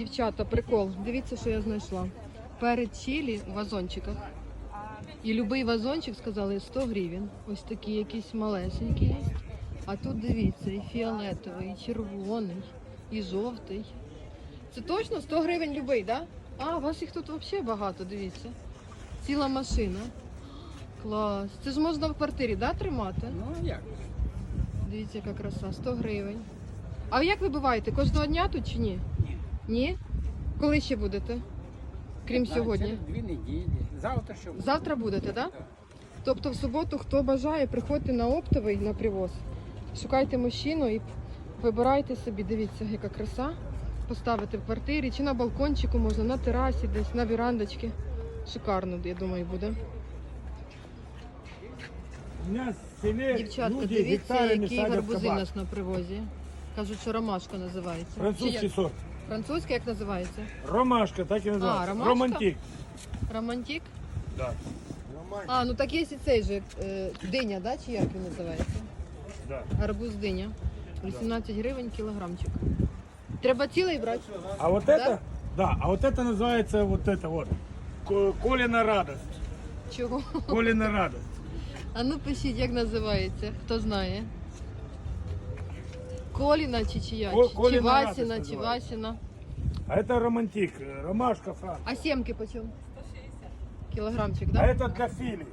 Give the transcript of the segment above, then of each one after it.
Дівчата, прикол. Дивіться, що я знайшла. Перед чилі в вазончиках. І любий вазончик сказали 100 гривень. Ось такі якісь малесенькі є. А тут дивіться, і фіолетовий, і червоний, і жовтий. Це точно 100 гривень любий, так? Да? А, у вас їх тут взагалі багато, дивіться. Ціла машина. Клас. Це ж можна в квартирі, да, тримати? Ну а як? Дивіться, яка краса, 100 гривень. А як ви буваєте? Кожного дня тут чи ні? Ні. Коли ще будете? Крім Знаю, сьогодні. Через дві неділі. Завтра що буде? Завтра будете, так? Да? Тобто в суботу, хто бажає, приходьте на оптовий на привоз, шукайте мужчину і вибирайте собі, дивіться, яка краса. Поставити в квартирі чи на балкончику можна, на терасі, десь на вірандочці. Шикарно, я думаю, буде. У нас в селе Дівчатка, люди дивіться, гектарами які гарбузи у кабак. нас на привозі. Кажуть, що ромашка називається. Чи Французький сорт. Французька як називається? Ромашка, так і називається. ромашка? Романтик. Романтик? Да. А, ну так є і цей же е, диня, да? чи як він називається? Да. Гарбуз диня. 18 гривень кілограмчик. Треба цілий брати? А вот Да? это, да, а вот это называется вот это вот. Ко- Колина радость. Чого? Колина радость. А ну пишіть, як називається, хто знає. Коліна чи чия? Ко- Чи- Коліна чи Васіна, радость чи називається. Васіна. А это романтик. э, Ромашка франк. А сімки по чому? Кілограмчик, А да? это для фили.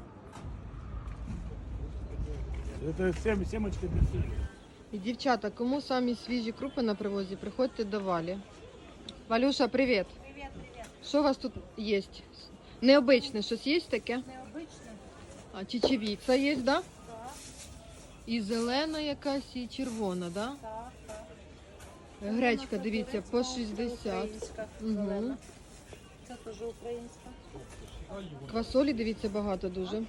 Это сем, семечки для фили. І дівчата, кому самі свіжі крупи на привозі, приходьте до Валі. Валюша, привіт. Привет, привет. Що у вас тут є? Необичне щось є таке? Необычно? А чечевіця є, да? Да, І зелена якась, і червона, да? так, так. Гречка, дивіться, по 60. Угу. Це теж українська. Квасолі, дивіться, багато дуже.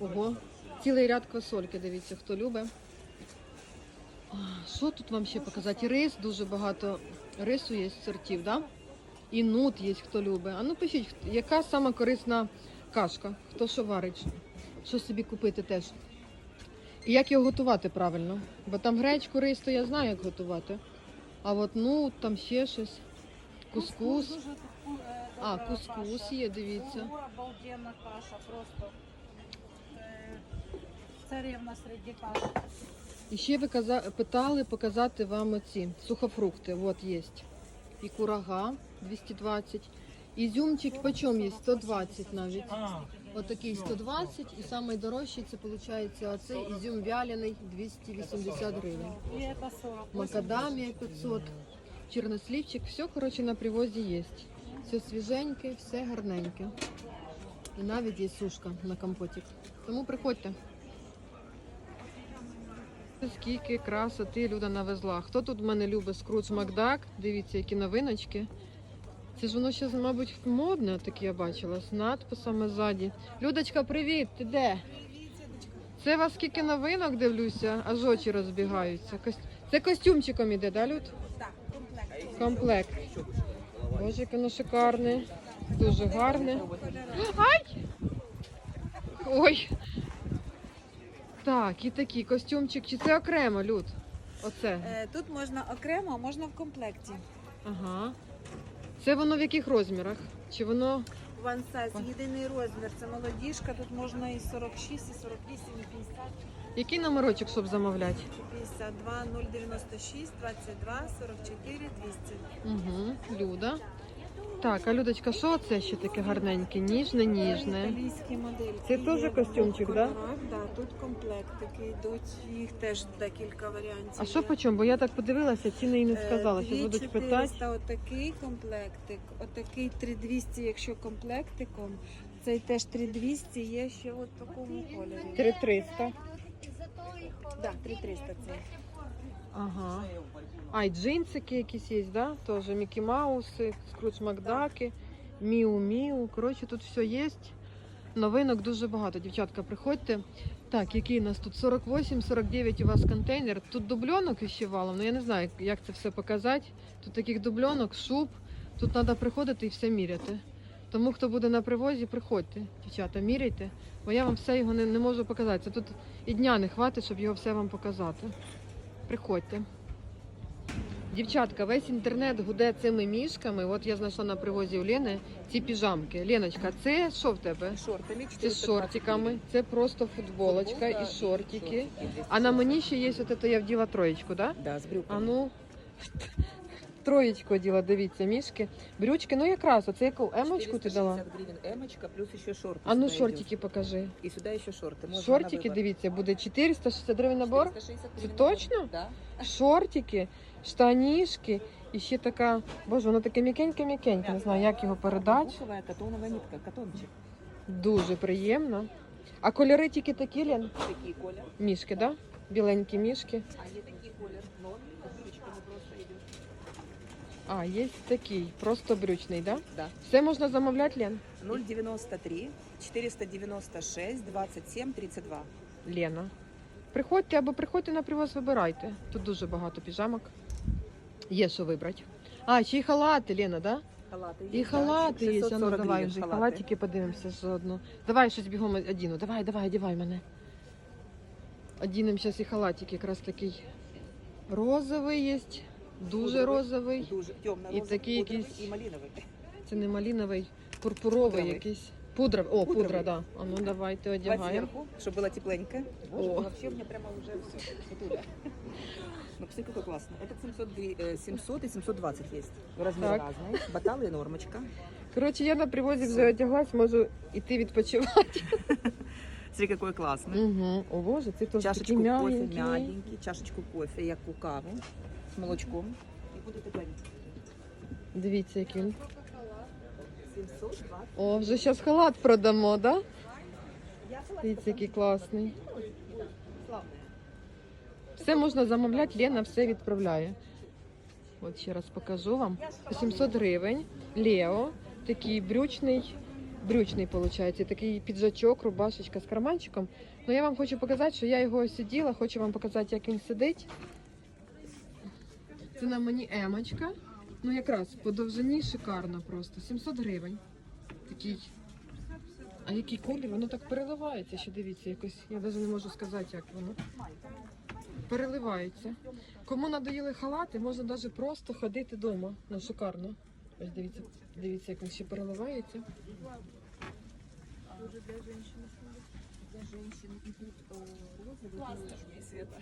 Ого. Цілий ряд квасольки, дивіться, хто любить. Що тут вам ще показати? Рис, дуже багато рису є сортів, да? І нут є, хто любить. А ну пишіть, яка сама корисна кашка? Хто що варить? Що собі купити теж? І як його готувати правильно? Бо там гречку, рис, то я знаю, як готувати. А от ну там ще щось. Кускус. Дуже таку, е, А, добра кускус каша. є, дивіться. Ого, обалденна каша, просто. Е, серед каш. І ще ви каза- питали показати вам оці сухофрукти. От є. І курага 220. Ізюмчик почем є? 120 навіть. Отакий 120. І найдорожчий це виходить оцей ізюм вялений 280 гривень. І це 40. Макадамія 500. Чорнослівчик. Все, коротше, на привозі є. Все свіженьке, все гарненьке. І навіть є сушка на компотик. Тому приходьте. Скільки красоти Люда навезла. Хто тут в мене любить скрудж Макдак? Дивіться, які новиночки. Це ж воно ще, мабуть, модне, таке я бачила, з надписами ззаді. Людочка, привіт! Ти де? Це у вас скільки новинок дивлюся, аж очі розбігаються. Це костюмчиком іде, да, Люд? Так, комплект. Комплект. Боже, яке воно шикарне. Дуже гарне. Ай! Ой. Так, і такий костюмчик. Чи це окремо, Люд? Оце. Е, Тут можна окремо, а можна в комплекті. Ага. Це воно в яких розмірах? Чи воно. One size, єдиний розмір. Це молодіжка, тут можна і 46, і 48, і 50. Який номерочок, щоб замовляти? 52 096 22 44 200. Угу, Люда. Так, а Людочка, що це ще таке гарненьке? Ніжне, ніжне. Італійські модельки. Це теж є в костюмчик, да? кольорах, Да, тут комплектики йдуть, їх теж декілька варіантів. А що по чому? Бо я так подивилася, ціни і не Е, сказала, що будуть 2400 питати. отакий комплектик, отакий 3200, якщо комплектиком. Цей теж 3200, є ще от в такому кольорі. 3300. Да, 3300 це. Ага. А, і джинсики якісь є, да? Тоже Мікі Мауси, Скрудж Макдаки, Міу Міу. Коротше, тут все є. Новинок дуже багато. Дівчатка, приходьте. Так, який у нас тут 48-49 у вас контейнер. Тут дубльонок віщевало, ну я не знаю, як це все показати. Тут таких дубльонок, шуб. Тут треба приходити і все міряти. Тому хто буде на привозі, приходьте, дівчата, міряйте, бо я вам все його не, не можу показати. Це тут і дня не хватить, щоб його все вам показати. Приходьте. Дівчатка, весь інтернет гуде цими мішками. От я знайшла на привозі у Лени ці піжамки. Леночка, це що в тебе? Шортами. Це з шортиками, це просто футболочка і шортики. А на мені ще є от це я вділа троєчку, да? Да, з А ну, троєчку оділа, дивіться, мішки. Брючки, ну якраз, оце яку емочку ти дала? 460 гривен эмочка, плюс еще шорты. А ну сюда шортики покажи. идет. И сюда еще шорты. Можно на Шортики, выбор. дивіться, буде 460 гривень набор. 460 Це гривен точно? набор. Да. Шортики, штанішки. І ще така, боже, воно таке м'якеньке-м'якеньке, не знаю, як його передати. Буховая катоновая нитка, катончик. Дуже приємно. А кольори тільки такі, Лен? Такие коля. Мішки, да? Біленькі мішки. А есть такие колер, но А, є такий, просто брючний, да? Да. Все можна замовляти, Лен? 093 496 27 32. Лена. Приходьте або приходьте на привоз, вибирайте. Тут дуже багато піжамок. Є що вибрати. А, ще й халати, Лена, да? Халаты І халати є. А ну 640 давай вже халаты. халатики подивимося заодно. Давай щось бігом одіну. Давай, давай, одівай мене. Одінемо зараз і халатик якраз такий розовий є. Дуже Пудровий. розовий. Дуже темно І такий якийсь- і малиновий. Це не малиновий, пурпуровий Пудровий. якийсь. Пудра. О, пудра, Пудровий. да. А ну давайте Два одягаємо. сверху, чтобы было тепленько. Боже, О. вообще у меня прямо уже все. Светуля. Ну, посмотри, какой классный. Этот 700, гри- э, 700 и 720 есть. Размеры Так. разные. Баталы и нормочка. Коротше, я на привозі вже одяглась, можу іти відпочивати. Смотри, какой классный. Угу. О боже, це теж такий Чашечку кофе м'ягенький. мягенький, чашечку кофе, як у каву с молочком. И буде тепленько. Дивіться, який він. 720. О, вже зараз халат продамо, да? Дивіться, який класний. Все можна замовляти, Лена все відправляє. От ще раз покажу вам. 700 гривень. Лео, такий брючний, брючний виходить, такий піджачок, рубашечка з карманчиком. Ну я вам хочу показати, що я його сиділа, хочу вам показати, як він сидить. Це на мені емочка. Ну якраз по довжині шикарно просто. 700 гривень. Такий. А який колір? Воно так переливається, ще дивіться, якось. Я навіть не можу сказати, як воно. Переливається. Кому надоїли халати, можна навіть просто ходити вдома. Ну, шикарно. Ось дивіться, дивіться, як він ще переливається.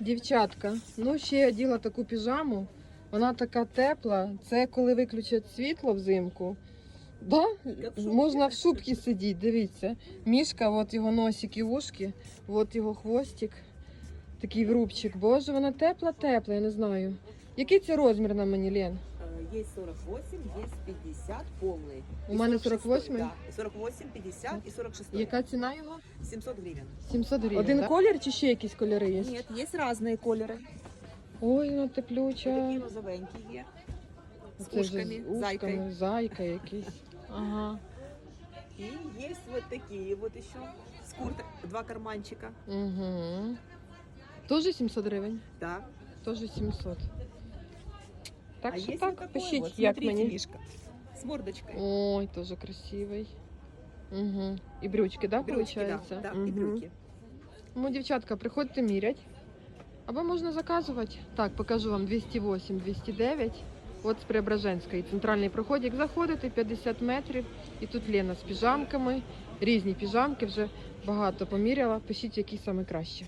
Дівчатка, ну ще я оділа таку піжаму. Вона така тепла. Це коли виключать світло взимку. Да? Можна в шубці сидіти, дивіться. Мішка, от його носик і вушки, от його хвостик. Такий врубчик. Боже, вона тепла-тепла, я не знаю. Який це розмір на мені, Лен? Э, Есть 48, есть 50 полный. У И мене 46, 48? Да, и 48, 50 и 46. Яка ціна його? 700 гривен. 700 гривень. Один Один колір чи ще якісь кольори є? Нет, есть разные колеры. Ой, вона Вот теплюча. такие розовенькие. С Це вже ушками, з ушками, зайка якийсь. Ага. И есть вот такие вот еще. С курт... Два карманчика. Угу. Тоже 700 гривень? Да. Тоже 700. Так що так, вот такой пишіть, вот, як смотрите, мені. Мишка. С мордочкой. Ой, тоже красивий. Угу. І брючки, да, Брючки, да, да, Мгм. и брюки. Ну, дівчатка, приходьте мірять. Або можна заказувати. Так, покажу вам 208, 209. От з Преображенської. Центральний проходик. Заходите 50 метрів. І тут Лена з піжамками. Різні піжамки вже багато поміряла. Пишіть, які саме краще.